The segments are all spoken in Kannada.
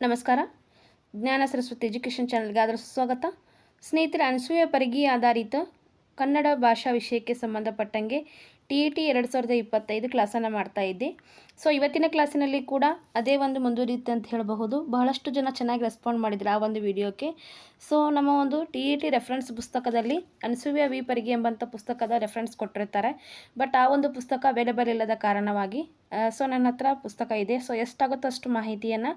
ನಮಸ್ಕಾರ. ಜ್ಞಾನ ಸರಸ್ವತಿ ಎಜುಕೇಷನ್ ಚಾನಲ್ಗೆ ಅದರ ಸ್ವಾಗತ. ಸ್ನೇಹಿತರೆ ಅನಸೂಯ ಪರಿಗಿ ಆಧಾರಿತ ಕನ್ನಡ ಭಾಷಾ ವಿಷಯಕ್ಕೆ ಸಂಬಂಧಪಟ್ಟಂಗೆ ಟಿ ಇ ಟಿ ಎರಡು ಸಾವಿರದ ಇಪ್ಪತ್ತೈದು ಕ್ಲಾಸನ್ನು ಮಾಡ್ತಾ ಇದ್ದೆ. ಸೊ, ಇವತ್ತಿನ ಕ್ಲಾಸಿನಲ್ಲಿ ಕೂಡ ಅದೇ ಒಂದು ಮುಂದುವರಿಯುತ್ತೆ ಅಂತ ಹೇಳಬಹುದು. ಬಹಳಷ್ಟು ಜನ ಚೆನ್ನಾಗಿ ರೆಸ್ಪಾಂಡ್ ಮಾಡಿದ್ರು ಆ ಒಂದು ವಿಡಿಯೋಕ್ಕೆ. ಸೊ, ನಮ್ಮ ಒಂದು ಟಿ ಇ ಟಿ ರೆಫರೆನ್ಸ್ ಪುಸ್ತಕದಲ್ಲಿ ಅನಸೂಯ ವಿ ಪರಿಗಿ ಎಂಬಂಥ ಪುಸ್ತಕದ ರೆಫರೆನ್ಸ್ ಕೊಟ್ಟಿರ್ತಾರೆ. ಬಟ್ ಆ ಒಂದು ಪುಸ್ತಕ ಅವೈಲೇಬಲ್ ಇಲ್ಲದ ಕಾರಣವಾಗಿ ಸೊ ನನ್ನ ಹತ್ರ ಪುಸ್ತಕ ಇದೆ. ಸೊ ಎಷ್ಟಾಗುತ್ತೋ ಅಷ್ಟು ಮಾಹಿತಿಯನ್ನು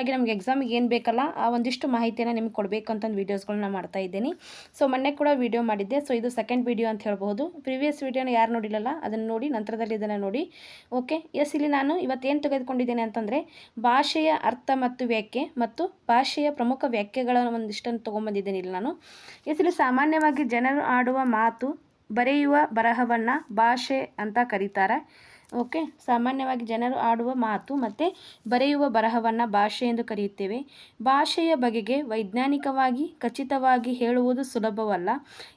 ಆಗಿ ನಮಗೆ ಎಕ್ಸಾಮಿಗೆ ಏನು ಬೇಕಲ್ಲ ಆ ಒಂದಿಷ್ಟು ಮಾಹಿತಿಯನ್ನು ನಿಮ್ಗೆ ಕೊಡಬೇಕು ಅಂತಂದು ವೀಡಿಯೋಸ್ಗಳನ್ನ ಮಾಡ್ತಾ ಇದ್ದೀನಿ. ಸೊ ಮೊನ್ನೆ ಕೂಡ ವೀಡಿಯೋ ಮಾಡಿದ್ದೆ. ಸೊ ಇದು ಸೆಕೆಂಡ್ ವೀಡಿಯೋ ಅಂತ ಹೇಳ್ಬೋದು ಪ್ರೀವಿಯಸ್ ವೀಡಿಯೋನ ಯಾರು ನೋಡಿಲ್ಲಲ್ಲ, ಅದನ್ನು ನೋಡಿ ನಂತರದಲ್ಲಿ ಇದನ್ನು ನೋಡಿ. ಓಕೆ ಎಸ್ ಇಲ್ಲಿ ನಾನು ಇವತ್ತೇನು ತೆಗೆದುಕೊಂಡಿದ್ದೇನೆ ಅಂತಂದರೆ ಭಾಷೆಯ ಅರ್ಥ ಮತ್ತು ವ್ಯಾಖ್ಯೆ ಮತ್ತು ಭಾಷೆಯ ಪ್ರಮುಖ ವ್ಯಾಖ್ಯೆಗಳ ಒಂದಿಷ್ಟನ್ನು ತೊಗೊಂಬಂದಿದ್ದೇನೆ ಇಲ್ಲಿ ನಾನು. ಎಸ್ ಇಲ್ಲಿ ಸಾಮಾನ್ಯವಾಗಿ ಜನರು ಆಡುವ ಮಾತು, ಬರೆಯುವ ಬರಹವನ್ನು ಭಾಷೆ ಅಂತ ಕರೀತಾರೆ. ಓಕೆ? ಸಾಮಾನ್ಯವಾಗಿ ಜನರು ಆಡುವ ಮಾತು ಮತ್ತು ಬರೆಯುವ ಬರಹವನ್ನು ಭಾಷೆ ಎಂದು ಕರೆಯುತ್ತೇವೆ. ಭಾಷೆಯ ಬಗೆಗೆ ವೈಜ್ಞಾನಿಕವಾಗಿ, ಖಚಿತವಾಗಿ ಹೇಳುವುದು ಸುಲಭವಲ್ಲ.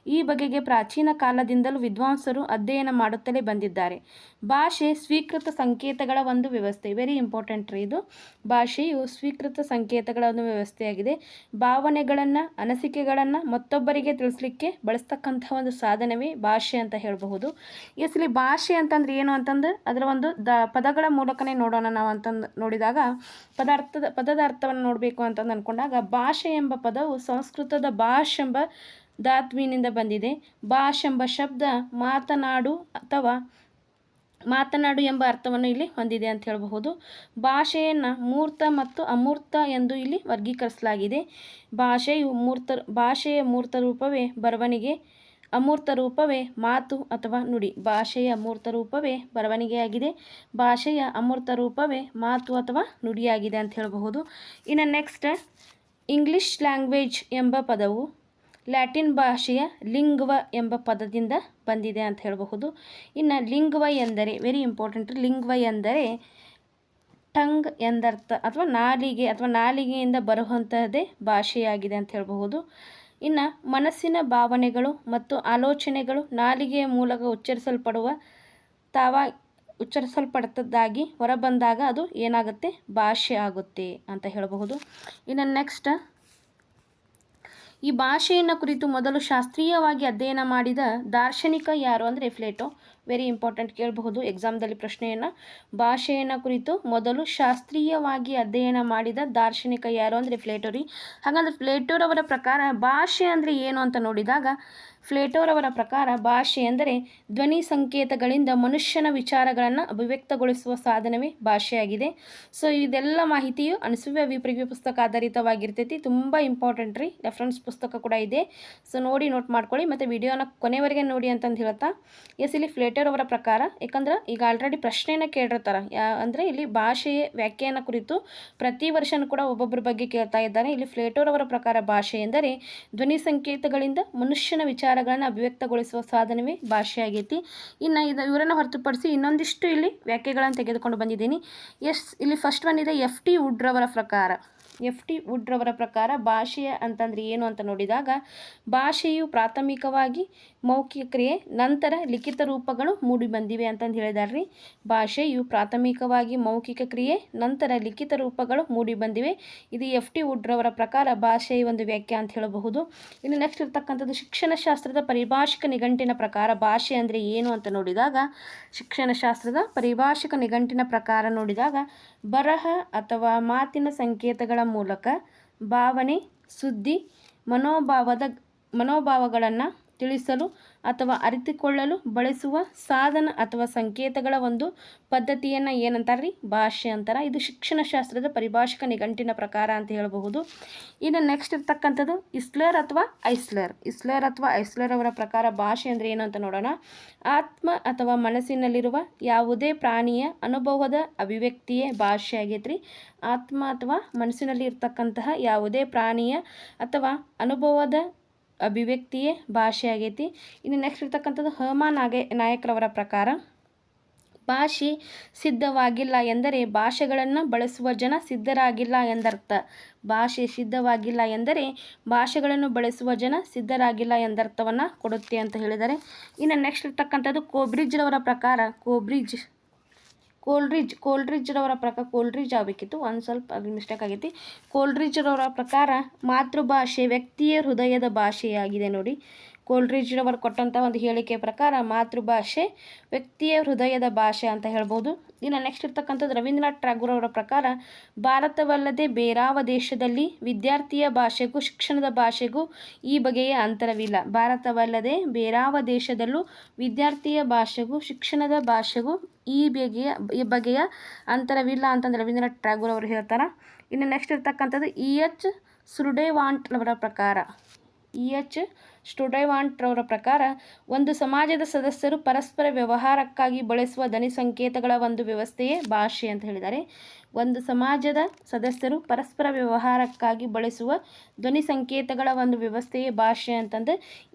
ಈ ಬಗೆಗೆ ಪ್ರಾಚೀನ ಕಾಲದಿಂದಲೂ ವಿದ್ವಾಂಸರು ಅಧ್ಯಯನ ಮಾಡುತ್ತಲೇ ಬಂದಿದ್ದಾರೆ. ಭಾಷೆ ಸ್ವೀಕೃತ ಸಂಕೇತಗಳ ಒಂದು ವ್ಯವಸ್ಥೆ ವೆರಿ ಇಂಪಾರ್ಟೆಂಟ್ ರೀ ಇದು. ಭಾಷೆಯು ಸ್ವೀಕೃತ ಸಂಕೇತಗಳ ಒಂದು ವ್ಯವಸ್ಥೆಯಾಗಿದೆ. ಭಾವನೆಗಳನ್ನು, ಅನಿಸಿಕೆಗಳನ್ನು ಮತ್ತೊಬ್ಬರಿಗೆ ತಿಳಿಸ್ಲಿಕ್ಕೆ ಬಳಸ್ತಕ್ಕಂಥ ಒಂದು ಸಾಧನವೇ ಭಾಷೆ ಅಂತ ಹೇಳಬಹುದು. ಇಲ್ಲಿ ಭಾಷೆ ಅಂತಂದ್ರೆ ಏನು ಅಂತಂದ್ರೆ ಅದರ ಒಂದು ದ ಪದಗಳ ಮೂಲಕನೇ ನೋಡೋಣ ನಾವು ಅಂತಂದು ನೋಡಿದಾಗ ಪದಾರ್ಥದ ಪದದ ಅರ್ಥವನ್ನು ನೋಡಬೇಕು ಅಂತಂದು ಅಂದ್ಕೊಂಡಾಗ ಭಾಷೆ ಎಂಬ ಪದವು ಸಂಸ್ಕೃತದ ಭಾಷ್ ಎಂಬ ಧಾತ್ವಿನಿಂದ ಬಂದಿದೆ. ಭಾಷ್ ಎಂಬ ಶಬ್ದ ಮಾತನಾಡು ಅಥವಾ ಮಾತನಾಡು ಎಂಬ ಅರ್ಥವನ್ನು ಇಲ್ಲಿ ಹೊಂದಿದೆ ಅಂತ ಹೇಳಬಹುದು. ಭಾಷೆಯನ್ನು ಮೂರ್ತ ಮತ್ತು ಅಮೂರ್ತ ಎಂದು ಇಲ್ಲಿ ವರ್ಗೀಕರಿಸಲಾಗಿದೆ. ಭಾಷೆಯು ಮೂರ್ತ ಭಾಷೆಯ ಮೂರ್ತ ರೂಪವೇ ಬರವಣಿಗೆ ಅಮೂರ್ತ ರೂಪವೇ ಮಾತು ಅಥವಾ ನುಡಿ. ಭಾಷೆಯ ಅಮೂರ್ತ ರೂಪವೇ ಬರವಣಿಗೆಯಾಗಿದೆ. ಭಾಷೆಯ ಅಮೂರ್ತ ರೂಪವೇ ಮಾತು ಅಥವಾ ನುಡಿಯಾಗಿದೆ ಅಂತ ಹೇಳಬಹುದು. ಇನ್ನು ನೆಕ್ಸ್ಟ್ ಇಂಗ್ಲಿಷ್ ಲ್ಯಾಂಗ್ವೇಜ್ ಎಂಬ ಪದವು ಲ್ಯಾಟಿನ್ ಭಾಷೆಯ ಲಿಂಗ್ವ ಎಂಬ ಪದದಿಂದ ಬಂದಿದೆ ಅಂತ ಹೇಳಬಹುದು. ಇನ್ನು ಲಿಂಗ್ವ ಎಂದರೆ ವೆರಿ ಇಂಪಾರ್ಟೆಂಟ್ ಲಿಂಗ್ವ ಎಂದರೆ ಟಂಗ್ ಎಂದರ್ಥ ಅಥವಾ ನಾಲಿಗೆ ಅಥವಾ ನಾಲಿಗೆಯಿಂದ ಬರುವಂತಹದ್ದೇ ಭಾಷೆಯಾಗಿದೆ ಅಂತ ಹೇಳಬಹುದು. ಇನ್ನು ಮನಸ್ಸಿನ ಭಾವನೆಗಳು ಮತ್ತು ಆಲೋಚನೆಗಳು ನಾಲಿಗೆಯ ಮೂಲಕ ಉಚ್ಚರಿಸಲ್ಪಡುವ ತಾವ ಉಚ್ಚರಿಸಲ್ಪಡ್ತದ್ದಾಗಿ ಹೊರಬಂದಾಗ ಅದು ಏನಾಗುತ್ತೆ? ಭಾಷೆ ಆಗುತ್ತೆ ಅಂತ ಹೇಳಬಹುದು. ಇನ್ನು ನೆಕ್ಸ್ಟ್ ಈ ಭಾಷೆಯನ್ನು ಕುರಿತು ಮೊದಲು ಶಾಸ್ತ್ರೀಯವಾಗಿ ಅಧ್ಯಯನ ಮಾಡಿದ ದಾರ್ಶನಿಕ ಯಾರು ಅಂದರೆ ಫ್ಲೇಟೋ. ವೆರಿ ಇಂಪಾರ್ಟೆಂಟ್ ಕೇಳಬಹುದು. ಎಕ್ಸಾಮ್ದಲ್ಲಿ ಪ್ರಶ್ನೆಯನ್ನು. ಭಾಷೆಯನ್ನು ಕುರಿತು ಮೊದಲು ಶಾಸ್ತ್ರೀಯವಾಗಿ ಅಧ್ಯಯನ ಮಾಡಿದ ದಾರ್ಶನಿಕ ಯಾರು ಅಂದರೆ ಫ್ಲೇಟೋರಿ. ಹಾಗಂದ್ರೆ ಫ್ಲೇಟೋರವರ ಪ್ರಕಾರ ಭಾಷೆ ಅಂದರೆ ಏನು ಅಂತ ನೋಡಿದಾಗ ಫ್ಲೇಟೋರವರ ಪ್ರಕಾರ ಭಾಷೆ ಎಂದರೆ ಧ್ವನಿ ಸಂಕೇತಗಳಿಂದ ಮನುಷ್ಯನ ವಿಚಾರಗಳನ್ನು ಅಭಿವ್ಯಕ್ತಗೊಳಿಸುವ ಸಾಧನವೇ ಭಾಷೆಯಾಗಿದೆ. ಸೊ ಇದೆಲ್ಲ ಮಾಹಿತಿಯು ಅನಸೂಯ ವಿಪ್ರಿಯ ಪುಸ್ತಕ ಆಧಾರಿತವಾಗಿರ್ತೈತಿ. ತುಂಬ ಇಂಪಾರ್ಟೆಂಟ್ ರೀ. ರೆಫರೆನ್ಸ್ ಪುಸ್ತಕ ಕೂಡ ಇದೆ. ಸೊ ನೋಡಿ ನೋಟ್ ಮಾಡ್ಕೊಳ್ಳಿ. ಮತ್ತು ವಿಡಿಯೋನ ಕೊನೆವರೆಗೆ ನೋಡಿ ಅಂತಂದು ಹೇಳ್ತಾ ಎಸ್, ಇಲ್ಲಿ ಫ್ಲೇಟರ್ ಅವರ ಪ್ರಕಾರ ಯಾಕಂದ್ರೆ ಈಗ ಆಲ್ರೆಡಿ ಪ್ರಶ್ನೆಯನ್ನು ಕೇಳಿರ್ತಾರೆ. ಯಾ, ಅಂದರೆ ಇಲ್ಲಿ ಭಾಷೆಯ ವ್ಯಾಖ್ಯಾನ ಕುರಿತು ಪ್ರತಿ ವರ್ಷನೂ ಕೂಡ ಒಬ್ಬೊಬ್ಬರ ಬಗ್ಗೆ ಕೇಳ್ತಾ ಇದ್ದಾರೆ. ಇಲ್ಲಿ ಫ್ಲೇಟೋರ್ ಅವರ ಪ್ರಕಾರ ಭಾಷೆ ಎಂದರೆ ಧ್ವನಿ ಸಂಕೇತಗಳಿಂದ ಮನುಷ್ಯನ ವಿಚಾರ ವಿಚಾರಗಳನ್ನು ಅಭಿವ್ಯಕ್ತಗೊಳಿಸುವ ಸಾಧನವೇ ಭಾಷೆ ಆಗೈತಿ. ಇನ್ನು ಇದು, ಇವರನ್ನು ಹೊರತುಪಡಿಸಿ ಇನ್ನೊಂದಿಷ್ಟು ಇಲ್ಲಿ ವ್ಯಾಖ್ಯೆಗಳನ್ನು ತೆಗೆದುಕೊಂಡು ಬಂದಿದ್ದೀನಿ. ಎಸ್, ಇಲ್ಲಿ ಫಸ್ಟ್ ಒನ್ ಇದೆ ಎಫ್ ಟಿ ವುಡ್ರವರ ಪ್ರಕಾರ. ಎಫ್ ಟಿ ವುಡ್ರವರ ಪ್ರಕಾರ ಭಾಷೆಯ ಅಂತಂದರೆ ಏನು ಅಂತ ನೋಡಿದಾಗ, ಭಾಷೆಯು ಪ್ರಾಥಮಿಕವಾಗಿ ಮೌಖಿಕ ಕ್ರಿಯೆ, ನಂತರ ಲಿಖಿತ ರೂಪಗಳು ಮೂಡಿ ಬಂದಿವೆ ಅಂತಂದು ಹೇಳಿದಾರೆ ರೀ ಭಾಷೆಯು ಪ್ರಾಥಮಿಕವಾಗಿ ಮೌಖಿಕ ಕ್ರಿಯೆ, ನಂತರ ಲಿಖಿತ ರೂಪಗಳು ಮೂಡಿ ಬಂದಿವೆ. ಇದು ಎಫ್ ಟಿ ವುಡ್ರವರ ಪ್ರಕಾರ ಭಾಷೆಯ ಒಂದು ವ್ಯಾಖ್ಯೆ ಅಂತ ಹೇಳಬಹುದು. ಇನ್ನು ನೆಕ್ಸ್ಟ್ ಇರ್ತಕ್ಕಂಥದ್ದು ಶಿಕ್ಷಣಶಾಸ್ತ್ರದ ಪರಿಭಾಷಿಕ ನಿಘಂಟಿನ ಪ್ರಕಾರ ಭಾಷೆ ಅಂದರೆ ಏನು ಅಂತ ನೋಡಿದಾಗ, ಶಿಕ್ಷಣಶಾಸ್ತ್ರದ ಪರಿಭಾಷಿಕ ನಿಘಂಟಿನ ಪ್ರಕಾರ ನೋಡಿದಾಗ, ಬರಹ ಅಥವಾ ಮಾತಿನ ಸಂಕೇತಗಳ ಮೂಲಕ ಭಾವನೆ ಸುದ್ದಿ ಮನೋಭಾವದ ಮನೋಭಾವಗಳನ್ನು ತಿಳಿಸಲು ಅಥವಾ ಅರಿತುಕೊಳ್ಳಲು ಬಳಸುವ ಸಾಧನ ಅಥವಾ ಸಂಕೇತಗಳ ಒಂದು ಪದ್ಧತಿಯನ್ನು ಏನಂತಾರೆ ರೀ ಭಾಷೆ ಅಂತಾರೆ ಇದು ಶಿಕ್ಷಣಶಾಸ್ತ್ರದ ಪರಿಭಾಷಿಕ ನಿಘಂಟಿನ ಪ್ರಕಾರ ಅಂತ ಹೇಳಬಹುದು. ಇನ್ನು ನೆಕ್ಸ್ಟ್ ಇರ್ತಕ್ಕಂಥದ್ದು ಇಸ್ಲರ್ ಅಥವಾ ಐಸ್ಲರ್. ಇಸ್ಲರ್ ಅಥವಾ ಐಸ್ಲರ್ ಅವರ ಪ್ರಕಾರ ಭಾಷೆ ಅಂದರೆ ಏನು ಅಂತ ನೋಡೋಣ. ಆತ್ಮ ಅಥವಾ ಮನಸ್ಸಿನಲ್ಲಿರುವ ಯಾವುದೇ ಪ್ರಾಣಿಯ ಅನುಭವದ ಅಭಿವ್ಯಕ್ತಿಯೇ ಭಾಷೆ ಆಗೈತ್ರಿ. ಆತ್ಮ ಅಥವಾ ಮನಸ್ಸಿನಲ್ಲಿ ಇರ್ತಕ್ಕಂತಹ ಯಾವುದೇ ಪ್ರಾಣಿಯ ಅಥವಾ ಅನುಭವದ ಅಭಿವ್ಯಕ್ತಿಯೇ ಭಾಷೆ ಆಗೈತಿ. ಇನ್ನು ನೆಕ್ಸ್ಟ್ ಇರ್ತಕ್ಕಂಥದ್ದು ಹಮ ನಾಗೆ, ನಾಯಕರವರ ಪ್ರಕಾರ. ಭಾಷೆ ಸಿದ್ಧವಾಗಿಲ್ಲ ಎಂದರೆ ಭಾಷೆಗಳನ್ನು ಬಳಸುವ ಜನ ಸಿದ್ಧರಾಗಿಲ್ಲ ಎಂದರ್ಥ. ಭಾಷೆ ಸಿದ್ಧವಾಗಿಲ್ಲ ಎಂದರೆ ಭಾಷೆಗಳನ್ನು ಬಳಸುವ ಜನ ಸಿದ್ಧರಾಗಿಲ್ಲ ಎಂದರ್ಥವನ್ನು ಕೊಡುತ್ತೆ ಅಂತ ಹೇಳಿದ್ದಾರೆ ಇನ್ನು ನೆಕ್ಸ್ಟ್ ಇರ್ತಕ್ಕಂಥದ್ದು ಕೋಬ್ರಿಜ್ರವರ ಪ್ರಕಾರ. ಕೋಬ್ರಿಜ್ ಕೋಲ್ಡ್ರಿಜ್ ಕೋಲ್ಡ್ರಿಜ್ರವರ ಪ್ರಕಾರ ಕೋಲ್ಡ್ರಿಜ್ ಆಗಬೇಕಿತ್ತು. ಒಂದು ಸ್ವಲ್ಪ ಅದು ಮಿಸ್ಟೇಕ್ ಆಗೈತಿ. ಕೋಲ್ಡ್ರಿಜ್ರವರ ಪ್ರಕಾರ ಮಾತೃಭಾಷೆ ವ್ಯಕ್ತಿಯ ಹೃದಯದ ಭಾಷೆಯಾಗಿದೆ ನೋಡಿ. ಕೋಲ್ಡ್ರಿಜ್ರವರು ಕೊಟ್ಟಂಥ ಒಂದು ಹೇಳಿಕೆ ಪ್ರಕಾರ ಮಾತೃಭಾಷೆ ವ್ಯಕ್ತಿಯ ಹೃದಯದ ಭಾಷೆ ಅಂತ ಹೇಳ್ಬೋದು. ಇನ್ನು ನೆಕ್ಸ್ಟ್ ಇರ್ತಕ್ಕಂಥದ್ದು ರವೀಂದ್ರನಾಥ್ ಟ್ಯಾಗೂರ್ ಅವರ ಪ್ರಕಾರ ಭಾರತವಲ್ಲದೆ ಬೇರಾವ ದೇಶದಲ್ಲಿ ವಿದ್ಯಾರ್ಥಿಯ ಭಾಷೆಗೂ ಶಿಕ್ಷಣದ ಭಾಷೆಗೂ ಈ ಬಗೆಯ ಅಂತರವಿಲ್ಲ. ಭಾರತವಲ್ಲದೆ ಬೇರಾವ ದೇಶದಲ್ಲೂ ವಿದ್ಯಾರ್ಥಿಯ ಭಾಷೆಗೂ ಶಿಕ್ಷಣದ ಭಾಷೆಗೂ ಈ ಬಗೆಯ ಈ ಬಗೆಯ ಅಂತರವಿಲ್ಲ ಅಂತಂದು ರವೀಂದ್ರನಾಥ್ ಟ್ಯಾಗೂರ್ ಅವರು ಹೇಳ್ತಾರೆ. ಇನ್ನು ನೆಕ್ಸ್ಟ್ ಇರ್ತಕ್ಕಂಥದ್ದು ಇ ಎಚ್ ಸುರ್ಡೇವಾಂಟ್ ಅವರ ಪ್ರಕಾರ. ಇ ಎಚ್ ಸ್ಟುಡೈವಾಂಟ್ರವರ ಪ್ರಕಾರ, ಒಂದು ಸಮಾಜದ ಸದಸ್ಯರು ಪರಸ್ಪರ ವ್ಯವಹಾರಕ್ಕಾಗಿ ಬಳಸುವ ಧ್ವನಿ ಸಂಕೇತಗಳ ಒಂದು ವ್ಯವಸ್ಥೆಯೇ ಭಾಷೆ ಅಂತ ಹೇಳಿದ್ದಾರೆ. ಒಂದು ಸಮಾಜದ ಸದಸ್ಯರು ಪರಸ್ಪರ ವ್ಯವಹಾರಕ್ಕಾಗಿ ಬಳಸುವ ಧ್ವನಿ ಸಂಕೇತಗಳ ಒಂದು ವ್ಯವಸ್ಥೆಯೇ ಭಾಷೆ ಅಂತಂದು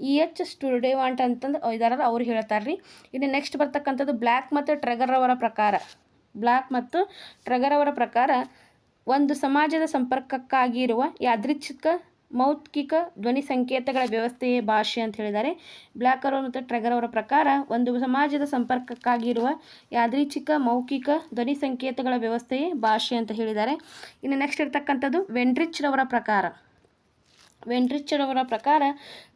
ಇ ಎಚ್ ಸ್ಟುಡೇವಾಂಟ್ ಅಂತಂದು ಇದಾರಲ್ಲ, ಅವ್ರು ಹೇಳ್ತಾರೆ ರೀ ಇನ್ನು ನೆಕ್ಸ್ಟ್ ಬರ್ತಕ್ಕಂಥದ್ದು ಬ್ಲ್ಯಾಕ್ ಮತ್ತು ಟ್ರಗರ್ ಅವರ ಪ್ರಕಾರ. ಬ್ಲ್ಯಾಕ್ ಮತ್ತು ಟ್ರಗರ್ ಅವರ ಪ್ರಕಾರ, ಒಂದು ಸಮಾಜದ ಸಂಪರ್ಕಕ್ಕಾಗಿರುವ ಯಾದೃಚ್ಛಿಕ ಮೌಖಿಕ ಧ್ವನಿ ಸಂಕೇತಗಳ ವ್ಯವಸ್ಥೆಯೇ ಭಾಷೆ ಅಂತ ಹೇಳಿದ್ದಾರೆ. ಬ್ಲ್ಯಾಕ್ ಅವರ್ ಮತ್ತು ಟ್ರೆಗರ್ ಅವರ ಪ್ರಕಾರ ಒಂದು ಸಮಾಜದ ಸಂಪರ್ಕಕ್ಕಾಗಿರುವ ಯಾದೃಚ್ಛಿಕ ಮೌಖಿಕ ಧ್ವನಿ ಸಂಕೇತಗಳ ವ್ಯವಸ್ಥೆಯೇ ಭಾಷೆ ಅಂತ ಹೇಳಿದ್ದಾರೆ. ಇನ್ನು ನೆಕ್ಸ್ಟ್ ಇರ್ತಕ್ಕಂಥದ್ದು ವೆಂಟ್ರಿಚ್ರವರ ಪ್ರಕಾರ. ವೆಂಟ್ರಿಚ್ಚರವರ ಪ್ರಕಾರ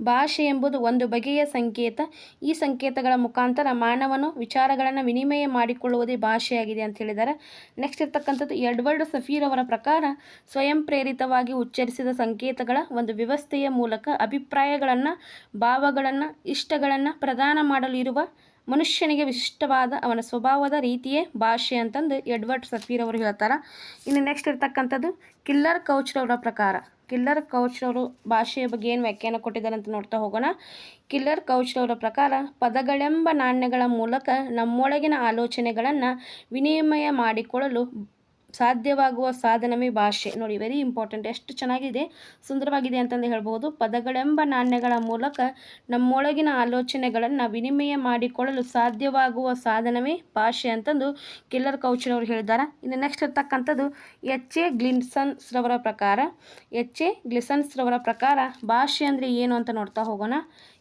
ಭಾಷೆ ಎಂಬುದು ಒಂದು ಬಗೆಯ ಸಂಕೇತ. ಈ ಸಂಕೇತಗಳ ಮುಖಾಂತರ ಮಾನವನು ವಿಚಾರಗಳನ್ನು ವಿನಿಮಯ ಮಾಡಿಕೊಳ್ಳುವುದೇ ಭಾಷೆಯಾಗಿದೆ ಅಂತ ಹೇಳಿದ್ದಾರೆ. ನೆಕ್ಸ್ಟ್ ಇರ್ತಕ್ಕಂಥದ್ದು ಎಡ್ವರ್ಡ್ ಸಫೀರ್ ಅವರ ಪ್ರಕಾರ ಸ್ವಯಂ ಪ್ರೇರಿತವಾಗಿ ಉಚ್ಚರಿಸಿದ ಸಂಕೇತಗಳ ಒಂದು ವ್ಯವಸ್ಥೆಯ ಮೂಲಕ ಅಭಿಪ್ರಾಯಗಳನ್ನು, ಭಾವಗಳನ್ನು, ಇಷ್ಟಗಳನ್ನು ಪ್ರದಾನ ಮಾಡಲು ಇರುವ ಮನುಷ್ಯನಿಗೆ ವಿಶಿಷ್ಟವಾದ ಅವನ ಸ್ವಭಾವದ ರೀತಿಯೇ ಭಾಷೆ ಅಂತಂದು ಎಡ್ವರ್ಡ್ ಸಫೀರ್ ಅವರು ಹೇಳ್ತಾರೆ. ಇನ್ನು ನೆಕ್ಸ್ಟ್ ಇರ್ತಕ್ಕಂಥದ್ದು ಕಿಲ್ಲರ್ ಕೌಚ್ರವರ ಪ್ರಕಾರ. ಕಿಲ್ಲರ್ ಕೌಚ್ರವರು ಭಾಷೆಯ ಬಗ್ಗೆ ಏನು ವ್ಯಾಖ್ಯಾನ ಕೊಟ್ಟಿದ್ದಾರೆ ಅಂತ ನೋಡ್ತಾ ಹೋಗೋಣ. ಕಿಲ್ಲರ್ ಕೌಚ್ರವರ ಪ್ರಕಾರ ಪದಗಳೆಂಬ ನಾಣ್ಯಗಳ ಮೂಲಕ ನಮ್ಮೊಳಗಿನ ಆಲೋಚನೆಗಳನ್ನು ವಿನಿಮಯ ಮಾಡಿಕೊಳ್ಳಲು ಸಾಧ್ಯವಾಗುವ ಸಾಧನವೇ ಭಾಷೆ. ನೋಡಿ ವೆರಿ ಇಂಪಾರ್ಟೆಂಟ್ ಎಷ್ಟು ಚೆನ್ನಾಗಿದೆ, ಸುಂದರವಾಗಿದೆ ಅಂತಂದು ಹೇಳ್ಬೋದು. ಪದಗಳೆಂಬ ನಾಣ್ಯಗಳ ಮೂಲಕ ನಮ್ಮೊಳಗಿನ ಆಲೋಚನೆಗಳನ್ನು ವಿನಿಮಯ ಮಾಡಿಕೊಳ್ಳಲು ಸಾಧ್ಯವಾಗುವ ಸಾಧನವೇ ಭಾಷೆ ಅಂತಂದು ಕಿಲ್ಲರ್ ಕೌಚರ್ ಹೇಳಿದ್ದಾರೆ ಇನ್ನು ನೆಕ್ಸ್ಟ್ ಇರ್ತಕ್ಕಂಥದ್ದು ಎಚ್ ಎ ಗ್ಲಿನ್ಸನ್ಸ್ರವರ ಪ್ರಕಾರ. ಎಚ್ ಎ ಗ್ಲಿಸನ್ಸ್ರವರ ಪ್ರಕಾರ ಭಾಷೆ ಅಂದರೆ ಏನು ಅಂತ ನೋಡ್ತಾ ಹೋಗೋಣ.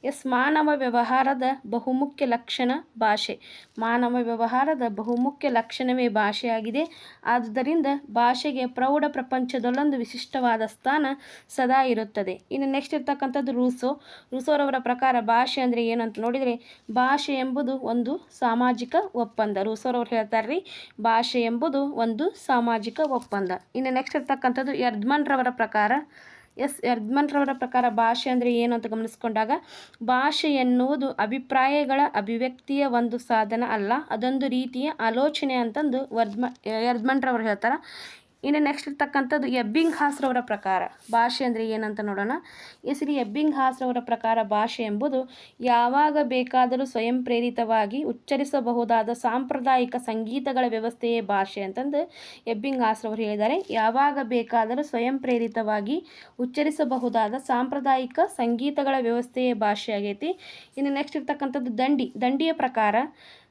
ಎಸ್ ಮಾನವ ವ್ಯವಹಾರದ ಬಹುಮುಖ್ಯ ಲಕ್ಷಣ ಭಾಷೆ. ಮಾನವ ವ್ಯವಹಾರದ ಬಹುಮುಖ್ಯ ಲಕ್ಷಣವೇ ಭಾಷೆಯಾಗಿದೆ ಆದುದರಿಂದ ಭಾಷೆಗೆ ಪ್ರೌಢ ಪ್ರಪಂಚದಲ್ಲೊಂದು ವಿಶಿಷ್ಟವಾದ ಸ್ಥಾನ ಸದಾ ಇರುತ್ತದೆ. ಇನ್ನು ನೆಕ್ಸ್ಟ್ ಇರ್ತಕ್ಕಂಥದ್ದು ರೂಸೋ. ರೂಸೋರವರ ಪ್ರಕಾರ ಭಾಷೆ ಅಂದರೆ ಏನು ಅಂತ ನೋಡಿದರೆ ಭಾಷೆ ಎಂಬುದು ಒಂದು ಸಾಮಾಜಿಕ ಒಪ್ಪಂದ. ರೂಸೋರವ್ರು ಹೇಳ್ತಾರೆ ರೀ, ಭಾಷೆ ಎಂಬುದು ಒಂದು ಸಾಮಾಜಿಕ ಒಪ್ಪಂದ. ಇನ್ನು ನೆಕ್ಸ್ಟ್ ಇರ್ತಕ್ಕಂಥದ್ದು ಯರ್ಧ್ಮನ್ರವರ ಪ್ರಕಾರ ಎಸ್ ಯರ್ದ್ಮನ್ರವರ ಪ್ರಕಾರ ಭಾಷೆ ಅಂದರೆ ಏನು ಅಂತ ಗಮನಿಸ್ಕೊಂಡಾಗ, ಭಾಷೆ ಎನ್ನುವುದು ಅಭಿಪ್ರಾಯಗಳ ಅಭಿವ್ಯಕ್ತಿಯ ಒಂದು ಸಾಧನ ಅಲ್ಲ, ಅದೊಂದು ರೀತಿಯ ಆಲೋಚನೆ ಅಂತಂದು ವರ್ಧಮ ಯರ್ದ್ಮನ್ರವ್ರು ಹೇಳ್ತಾರೆ. ಇನ್ನು ನೆಕ್ಸ್ಟ್ ಇರ್ತಕ್ಕಂಥದ್ದು ಎಬ್ಬಿಂಗ್ ಹಾಸ್ರವರ ಪ್ರಕಾರ. ಭಾಷೆ ಅಂದರೆ ಏನಂತ ನೋಡೋಣ. ಈ ಶ್ರೀ ಎಬ್ಬಿಂಗ್ ಹಾಸ್ರವರ ಪ್ರಕಾರ ಭಾಷೆ ಎಂಬುದು ಯಾವಾಗ ಬೇಕಾದರೂ ಸ್ವಯಂ ಪ್ರೇರಿತವಾಗಿ ಉಚ್ಚರಿಸಬಹುದಾದ ಸಾಂಪ್ರದಾಯಿಕ ಸಂಗೀತಗಳ ವ್ಯವಸ್ಥೆಯೇ ಭಾಷೆ ಅಂತಂದು ಎಬ್ಬಿಂಗ್ ಹಾಸ್ರವರು ಹೇಳಿದ್ದಾರೆ. ಯಾವಾಗ ಬೇಕಾದರೂ ಸ್ವಯಂ ಪ್ರೇರಿತವಾಗಿ ಉಚ್ಚರಿಸಬಹುದಾದ ಸಾಂಪ್ರದಾಯಿಕ ಸಂಗೀತಗಳ ವ್ಯವಸ್ಥೆಯೇ ಭಾಷೆ ಆಗೈತಿ ಇನ್ನು ನೆಕ್ಸ್ಟ್ ಇರ್ತಕ್ಕಂಥದ್ದು ದಂಡಿ. ದಂಡಿಯ ಪ್ರಕಾರ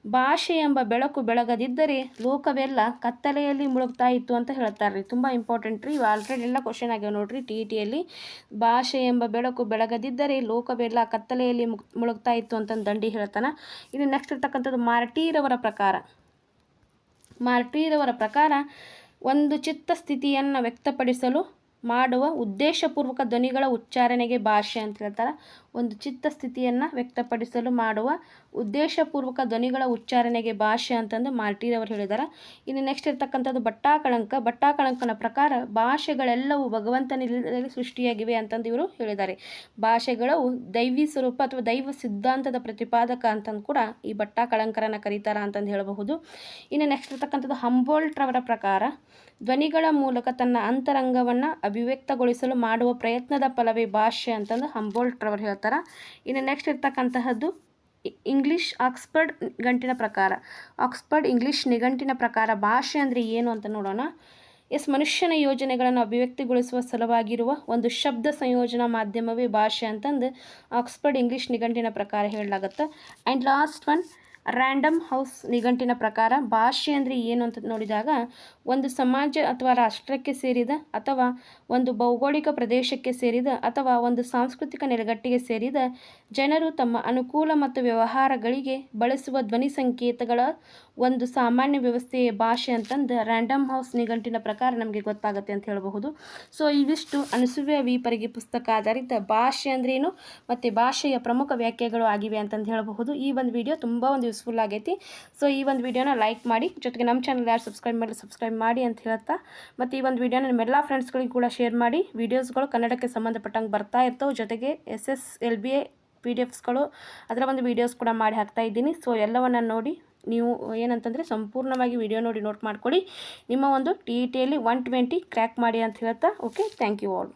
ಭಾಷೆ ಎಂಬ ಬೆಳಕು ಬೆಳಗದಿದ್ದರೆ ಲೋಕವೆಲ್ಲ ಕತ್ತಲೆಯಲ್ಲಿ ಮುಳುಗ್ತಾ ಇತ್ತು ಅಂತ ಹೇಳ್ತಾರೆ ರೀ ತುಂಬ ಇಂಪಾರ್ಟೆಂಟ್ ರೀ. ಇವು ಆಲ್ರೆಡಿ ಎಲ್ಲ ಕ್ವಶನ್ ಆಗ್ಯಾವ ನೋಡಿರಿ. ಟಿ ಇ ಟಿಯಲ್ಲಿ ಭಾಷೆ ಎಂಬ ಬೆಳಕು ಬೆಳಗದಿದ್ದರೆ ಲೋಕವೆಲ್ಲ ಕತ್ತಲೆಯಲ್ಲಿ ಮುಳುಗ್ತಾ ಇತ್ತು ಅಂತ ದಂಡಿ ಹೇಳ್ತಾನೆ. ಇನ್ನು ನೆಕ್ಸ್ಟ್ ಇರ್ತಕ್ಕಂಥದ್ದು ಮಾರ್ಟೀರವರ ಪ್ರಕಾರ. ಮಾರ್ಟೀರವರ ಪ್ರಕಾರ ಒಂದು ಚಿತ್ತ ಸ್ಥಿತಿಯನ್ನು ವ್ಯಕ್ತಪಡಿಸಲು ಮಾಡುವ ಉದ್ದೇಶಪೂರ್ವಕ ಧ್ವನಿಗಳ ಉಚ್ಚಾರಣೆಗೆ ಭಾಷೆ ಅಂತ ಹೇಳ್ತಾರೆ. ಒಂದು ಚಿತ್ತ ಸ್ಥಿತಿಯನ್ನು ವ್ಯಕ್ತಪಡಿಸಲು ಮಾಡುವ ಉದ್ದೇಶಪೂರ್ವಕ ಧ್ವನಿಗಳ ಉಚ್ಚಾರಣೆಗೆ ಭಾಷೆ ಅಂತಂದು ಮಾರ್ಟಿರವರು ಹೇಳಿದ್ದಾರೆ ಇನ್ನು ನೆಕ್ಸ್ಟ್ ಇರ್ತಕ್ಕಂಥದ್ದು ಬಟ್ಟಾಕಳಂಕ. ಬಟ್ಟಾಕಳಂಕನ ಪ್ರಕಾರ ಭಾಷೆಗಳೆಲ್ಲವೂ ಭಗವಂತನಲ್ಲಿ ಸೃಷ್ಟಿಯಾಗಿವೆ ಅಂತಂದು ಇವರು ಹೇಳಿದ್ದಾರೆ ಭಾಷೆಗಳು ದೈವಿ ಸ್ವರೂಪ ಅಥವಾ ದೈವ ಸಿದ್ಧಾಂತದ ಪ್ರತಿಪಾದಕ ಅಂತಂದು ಕೂಡ ಈ ಬಟ್ಟಾಕಳಂಕರನ್ನು ಕರೀತಾರ ಅಂತಂದು ಹೇಳಬಹುದು. ಇನ್ನು ನೆಕ್ಸ್ಟ್ ಇರ್ತಕ್ಕಂಥದ್ದು ಹಂಬೋಲ್ಟ್ರವರ ಪ್ರಕಾರ ಧ್ವನಿಗಳ ಮೂಲಕ ತನ್ನ ಅಂತರಂಗವನ್ನು ಅಭಿವ್ಯಕ್ತಗೊಳಿಸಲು ಮಾಡುವ ಪ್ರಯತ್ನದ ಫಲವೇ ಭಾಷೆ ಅಂತಂದು ಹಂಬೋಲ್ಟ್ರವರು ಹೇಳ್ತಾರೆ. ಇನ್ನು ನೆಕ್ಸ್ಟ್ ಇರ್ತಕ್ಕಂತಹದ್ದು ಇಂಗ್ಲಿಷ್ ಆಕ್ಸ್ಫರ್ಡ್ ಗಂಟಿನ ಪ್ರಕಾರ. ಆಕ್ಸ್ಫರ್ಡ್ ಇಂಗ್ಲೀಷ್ ನಿಘಂಟಿನ ಪ್ರಕಾರ ಭಾಷೆ ಅಂದರೆ ಏನು ಅಂತ ನೋಡೋಣ. ಎಸ್, ಮನುಷ್ಯನ ಯೋಜನೆಗಳನ್ನು ಅಭಿವ್ಯಕ್ತಿಗೊಳಿಸುವ ಸಲುವಾಗಿರುವ ಒಂದು ಶಬ್ದ ಸಂಯೋಜನಾ ಮಾಧ್ಯಮವೇ ಭಾಷೆ ಅಂತಂದು ಆಕ್ಸ್ಫರ್ಡ್ ಇಂಗ್ಲೀಷ್ ನಿಘಂಟಿನ ಪ್ರಕಾರ ಹೇಳಲಾಗುತ್ತೆ. And last one random house ನಿಘಂಟಿನ ಪ್ರಕಾರ ಭಾಷೆ ಅಂದರೆ ಏನು ಅಂತ ನೋಡಿದಾಗ ಒಂದು ಸಮಾಜ ಅಥವಾ ರಾಷ್ಟ್ರಕ್ಕೆ ಸೇರಿದ ಅಥವಾ ಒಂದು ಭೌಗೋಳಿಕ ಪ್ರದೇಶಕ್ಕೆ ಸೇರಿದ ಅಥವಾ ಒಂದು ಸಾಂಸ್ಕೃತಿಕ ನೆಲೆಗಟ್ಟಿಗೆ ಸೇರಿದ ಜನರು ತಮ್ಮ ಅನುಕೂಲ ಮತ್ತು ವ್ಯವಹಾರಗಳಿಗೆ ಬಳಸುವ ಧ್ವನಿ ಸಂಕೇತಗಳ ಒಂದು ಸಾಮಾನ್ಯ ವ್ಯವಸ್ಥೆಯ ಭಾಷೆ ಅಂತಂದು ರ್ಯಾಂಡಮ್ ಹೌಸ್ ನಿಘಂಟಿನ ಪ್ರಕಾರ ನಮಗೆ ಗೊತ್ತಾಗುತ್ತೆ ಅಂತ ಹೇಳಬಹುದು. ಸೊ ಇವಿಷ್ಟು ಅನಸೂಯ ವಿಪರಿಗೆ ಪುಸ್ತಕ ಆಧಾರಿತ ಭಾಷೆ ಅಂದ್ರೇನು ಮತ್ತು ಭಾಷೆಯ ಪ್ರಮುಖ ವ್ಯಾಖ್ಯೆಗಳು ಆಗಿವೆ ಅಂತಂದು ಹೇಳಬಹುದು. ಈ ಒಂದು ವಿಡಿಯೋ ತುಂಬ ಒಂದು ಯೂಸ್ಫುಲ್ ಆಗೈತಿ. ಸೊ ಈ ಒಂದು ವಿಡಿಯೋನ ಲೈಕ್ ಮಾಡಿ. ಜೊತೆಗೆ ನಮ್ಮ ಚಾನಲ್ ಯಾರು ಸಬ್ಸ್ಕ್ರೈಬ್ ಮಾಡಿ ಸಬ್ಸ್ಕ್ರೈಬ್ ಮಾಡಿ ಅಂತ ಹೇಳ್ತಾ. ಮತ್ತು ಈ ಒಂದು ವಿಡಿಯೋನ ನಿಮ್ಮೆಲ್ಲ ಫ್ರೆಂಡ್ಸ್ಗಳಿಗೆ ಕೂಡ ಶೇರ್ ಮಾಡಿ. ವೀಡಿಯೋಸ್ಗಳು ಕನ್ನಡಕ್ಕೆ ಸಂಬಂಧಪಟ್ಟಂಗೆ ಬರ್ತಾ ಇರ್ತವೆ. ಜೊತೆಗೆ S S L B A P D ಎಫ್ಸ್ಗಳು ಅದರ ಒಂದು ವೀಡಿಯೋಸ್ ಕೂಡ ಮಾಡಿ ಹಾಕ್ತಾ ಇದ್ದೀನಿ. ಸೊ ಎಲ್ಲವನ್ನು ನೋಡಿ ನೀವು ಏನಂತಂದರೆ ಸಂಪೂರ್ಣವಾಗಿ ವಿಡಿಯೋ ನೋಡಿ ನೋಟ್ ಮಾಡ್ಕೊಳ್ಳಿ ನಿಮ್ಮ ಒಂದು ಟಿ ಇ ಟಿಯಲ್ಲಿ ಒನ್ ಟ್ವೆಂಟಿ ಕ್ರ್ಯಾಕ್ ಮಾಡಿ ಅಂತ ಹೇಳ್ತಾ. Okay thank you all